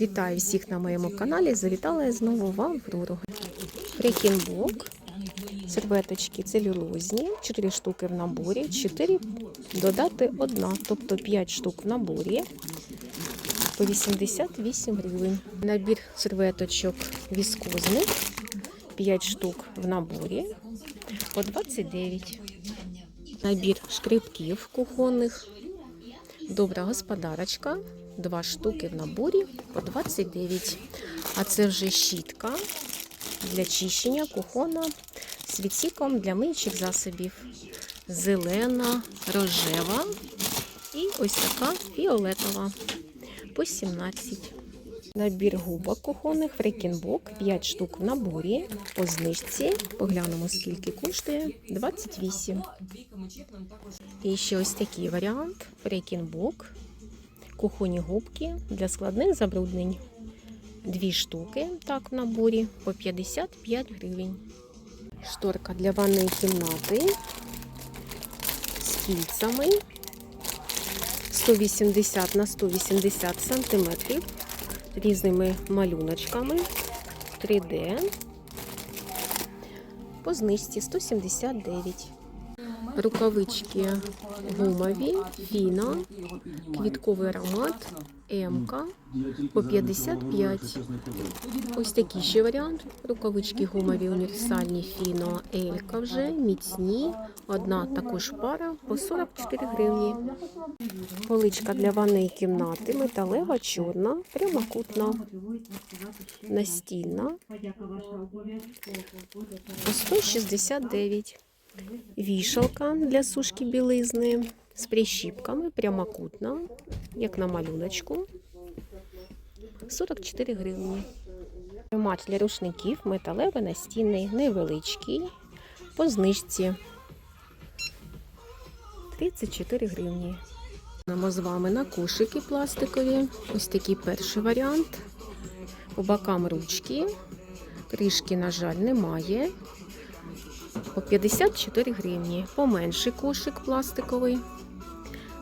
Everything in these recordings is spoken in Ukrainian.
Вітаю всіх на моєму каналі. Завітала я знову в Аврору. Фрекінбок, серветочки целюлозні, 4 штуки в наборі, 4 додати одна, тобто 5 штук в наборі по 88 гривень. Набір серветочок віскозних, 5 штук в наборі по 29. Набір шкребків кухонних Добра господарочка. Два штуки в наборі по 29. А це вже щітка для чищення кухона з відсіком для миючих засобів. Зелена, рожева і ось така фіолетова по 17. Набір губок кухонних Фрекінбок 5 штук в наборі. По знижці. Поглянемо, скільки коштує. 28. І ще ось такий варіант. Фрекінбок. Кухонні губки для складних забруднень. Дві штуки так в наборі по 55 гривень. Шторка для ванної кімнати з кільцями 180 на 180 сантиметрів різними малюночками 3D по знижці 179. Рукавички гумові, фіна, квітковий аромат, М-ка по 55. Ось такий ще варіант. Рукавички гумові універсальні фіно, Елька вже, міцні. Одна також пара по 44 гривні. Поличка для ванної кімнати, металева, чорна, прямокутна, настільна по 169. Вішалка для сушки білизни з прищіпками, прямокутна, як на малюночку. 44 гривні. Тримач для рушників металевий настінний, невеличкий. По знижці 34 гривні. Ми з вами на кошики пластикові. Ось такий перший варіант. По бокам ручки. Кришки, на жаль, немає. По 54 гривні. Поменший кошик пластиковий.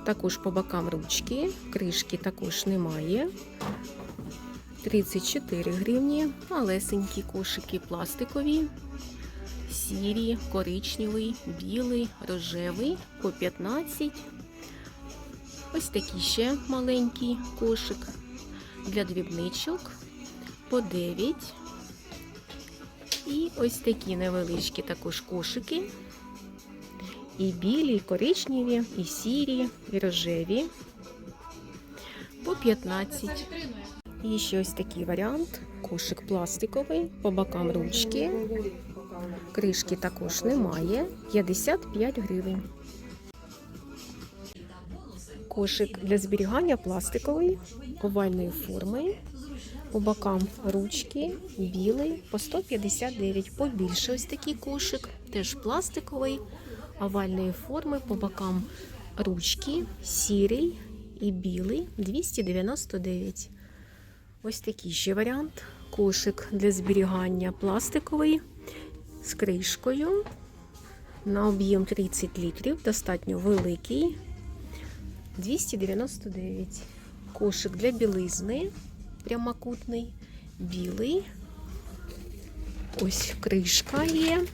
Також по бокам ручки. Кришки також немає. 34 гривні. Малесенькі кошики пластикові. Сірі, коричневий, білий, рожевий по 15. Ось такий ще маленький кошик для дрібничок по 9. І ось такі невеличкі також кошики. І білі, і коричневі, і сірі, і рожеві. По 15. І ще ось такий варіант. Кошик пластиковий, по бокам ручки. Кришки також немає. 55 гривень. Кошик для зберігання пластиковий, овальної форми. По бокам ручки, білий, по 159. Побільше ось такий кошик, теж пластиковий, овальної форми, по бокам ручки, сірий і білий 299. Ось такий ще варіант. Кошик для зберігання пластиковий з кришкою. На об'єм 30 літрів, достатньо великий. 299. Кошик для білизни прямокутний, білий. Ось кришка є.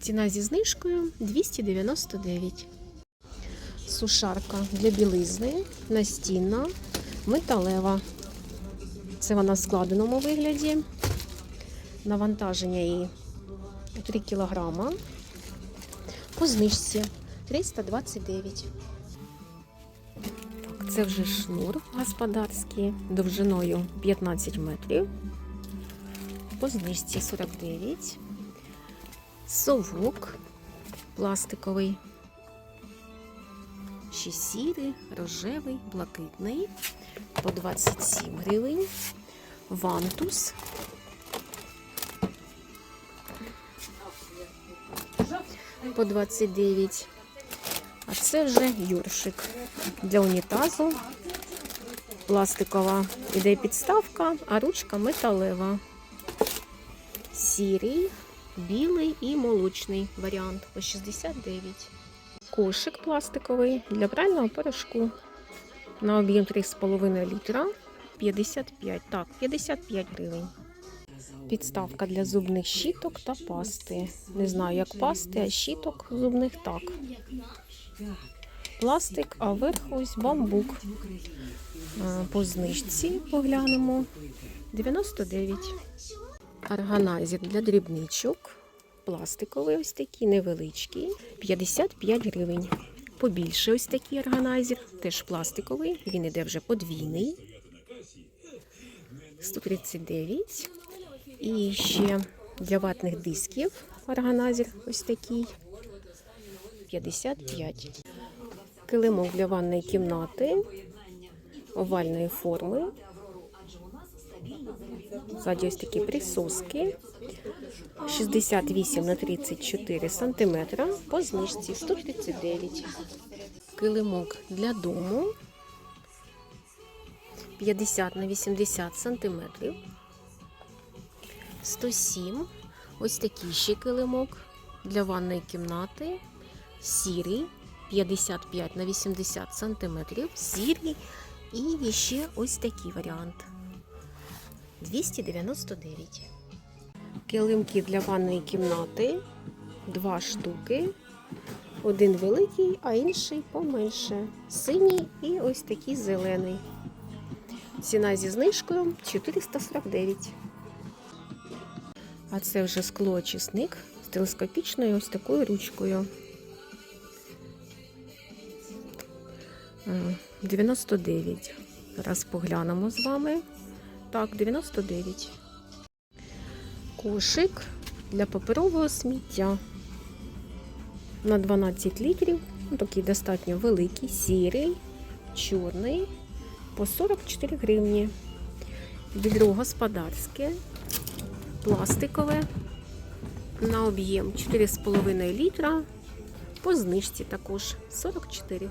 Ціна зі знижкою 299. Сушарка для білизни, настінна, металева. Це вона в складеному вигляді. Навантаження її 3 кг. По знижці 329. Це вже шнур господарський довжиною 15 метрів. По знижці 49. Совок пластиковий. Ще сірий, рожевий, блакитний. По 27 гривень. Вантус. По 29. А це вже юршик для унітазу. Пластикова іде підставка, а ручка металева. Сірий, білий і молочний варіант по 69. Кошик пластиковий для прального порошку. На об'єм 3,5 літра 55. Так, 55 гривень. Підставка для зубних щіток та пасти. Не знаю, як пасти, а щіток зубних так. Пластик, а вверху ось бамбук. По знижці поглянемо. 99. Органайзер для дрібничок. Пластиковий ось такий, невеличкий. 55 гривень. Побільше ось такий органайзер, теж пластиковий. Він іде вже подвійний. 139. І ще для ватних дисків органайзер ось такий. 55. Килимок для ванної кімнати овальної форми. Ззаді ось такі присоски. 68 на 34 сантиметра. По знижці 139. Килимок для дому. 50 на 80 сантиметрів. 107. Ось такий ще килимок для ванної кімнати. Сірий. 55 на 80 сантиметрів. Сірий. І ще ось такий варіант. 299. Килимки для ванної кімнати. Два штуки. Один великий, а інший поменше. Синій і ось такий зелений. Ціна зі знижкою 449. А це вже склоочисник з телескопічною ось такою ручкою. Е, 99. Зараз поглянемо з вами. Так, 99. Кошик для паперового сміття. На 12 літрів. Ну, Такий достатньо великий, сірий, чорний. По 44 гривні. Відро господарське, пластикове. На об'єм 4,5 літра. По знижці також 44.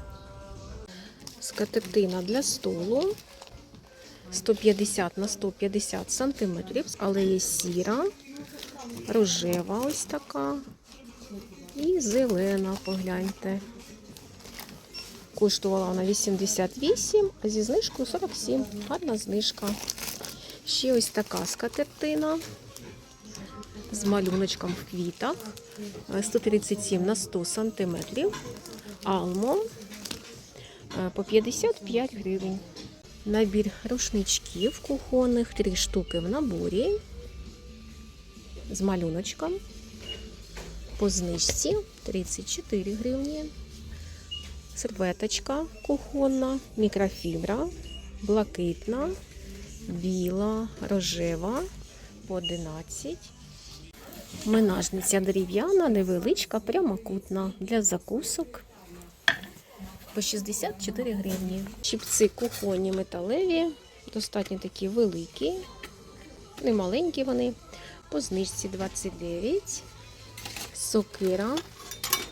Скатертина для столу 150 на 150 сантиметрів, але є сіра, рожева ось така і зелена, погляньте. Коштувала вона 88, а зі знижкою 47. Гарна знижка. Ще ось така скатертина з малюночком в квітах. Е, 137 на 100 сантиметрів. Алмо е, по 55 гривень. Набір рушничків кухонних, три штуки в наборі з малюночком. По знижці 34 гривні. Серветочка кухонна, мікрофібра, блакитна, біла, рожева по 11. Минажниця дерев'яна, невеличка, прямокутна. Для закусок по 64 гривні. Чіпці кухонні металеві, достатньо такі великі, не маленькі вони, по знижці 29, сокира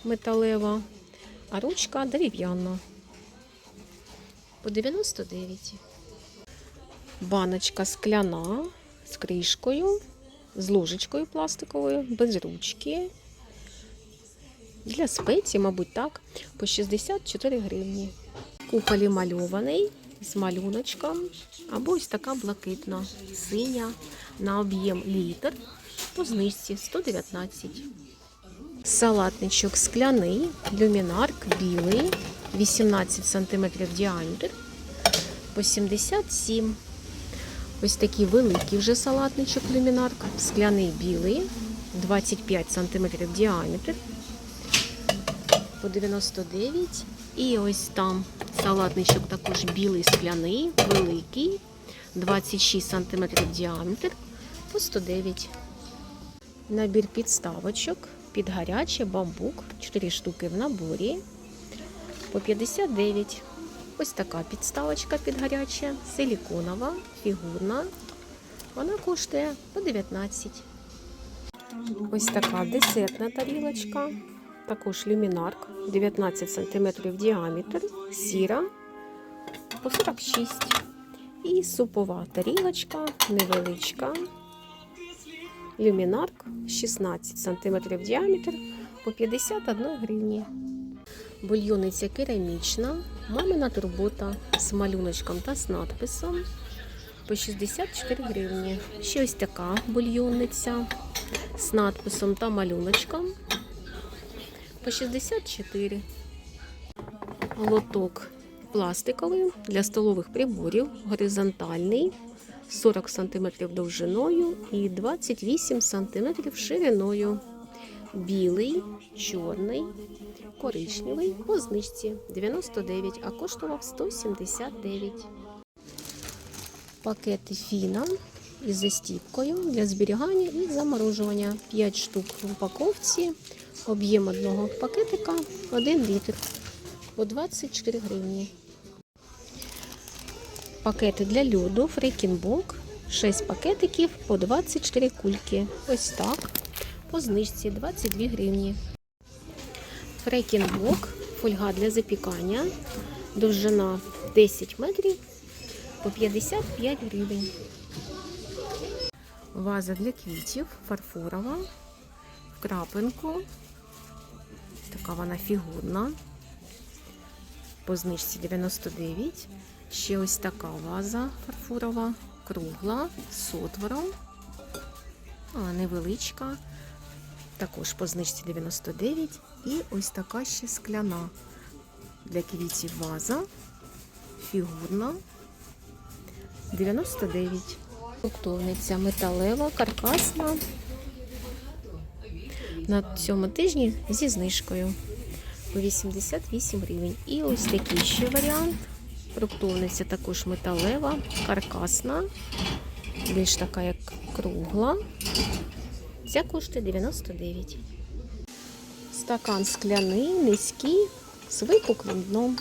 металева, а ручка дерев'яна. По 99. Баночка скляна з кришкою, з ложечкою пластиковою, без ручки. Для спеції, мабуть, так, по 64 гривні. Куполі мальований з малюночком, або ось така блакитна, синя на об'єм літр по знижці 119. Салатничок скляний, люмінарк білий, 18 см діаметр по 77. Ось такий великий вже салатничок люмінарк, скляний білий, 25 см діаметр по 99. І ось там салатничок також білий скляний, великий, 26 см діаметр по 109. Набір підставочок під гаряче бамбук, 4 штуки в наборі по 59. Ось така підставочка під гаряче, силіконова, фігурна. Вона коштує по 19. Ось така десертна тарілочка. Також люмінарк 19 см діаметр, сіра по 46 І супова тарілочка невеличка. Люмінарк 16 см діаметр по 51 гривні. Бульйониця керамічна, мамина турбота з малюночком та з надписом по 64 гривні. Ще ось така бульйонниця з надписом та малюночком по 64. Лоток пластиковий для столових приборів, горизонтальний, 40 см довжиною і 28 см шириною. Білий, чорний, коричневий по знижці 99, а коштував 179. Пакети фіна із застіпкою для зберігання і заморожування. 5 штук в упаковці. Об'єм одного пакетика 1 літр по 24 гривні. Пакети для льоду Фрейкінбок. 6 пакетиків по 24 кульки. Ось так. По знижці 22 гривні. Фрейкінбок. Фольга для запікання. Довжина 10 метрів по 55 гривень. Ваза для квітів фарфорова. В крапинку. Така вона фігурна. По знижці 99. Ще ось така ваза фарфорова, кругла з отвором. А, невеличка. Також по знижці 99. І ось така ще скляна для квітів ваза. Фігурна 99. Фруктовниця металева, каркасна. На цьому тижні зі знижкою по 88 гривень. І ось такий ще варіант. Фруктовниця також металева, каркасна, більш така, як кругла. Ця коштує 99. Стакан скляний, низький, з випуклим дном.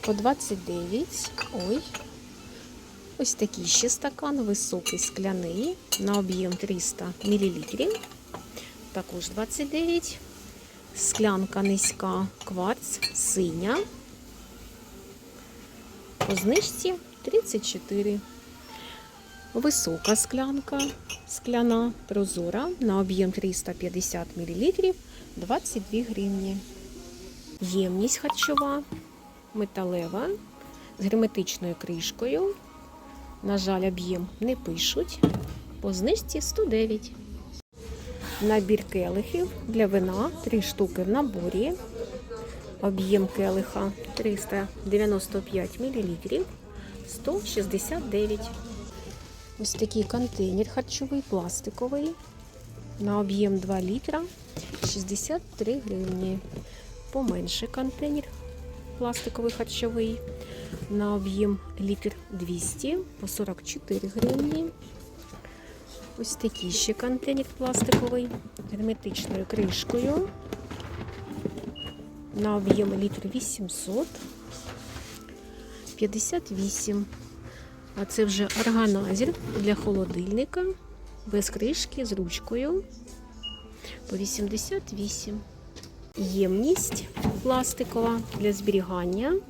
По 29. Ой. Ось такий ще стакан, високий скляний, на об'єм 300 мл. Також 29. Склянка низька, кварц, синя. По знижці 34. Висока склянка, скляна, прозора, на об'єм 350 мл, 22 гривні. Ємність харчова, металева, з герметичною кришкою. На жаль, об'єм не пишуть. По знижці 109. Набір келихів для вина 3 штуки в наборі. Об'єм келиха 395 мл, 169. Ось такий контейнер харчовий, пластиковий. На об'єм 2 літра 63 гривні. Поменший контейнер пластиковий харчовий. На об'єм літр 200 по 44 гривні. Ось такий ще контейнер пластиковий герметичною кришкою. На об'єм літр 800 58. А це вже органайзер для холодильника без кришки з ручкою по 88. Ємність пластикова для зберігання.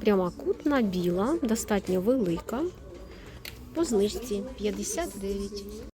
Прямокутна, біла, достатньо велика. По знижці 59.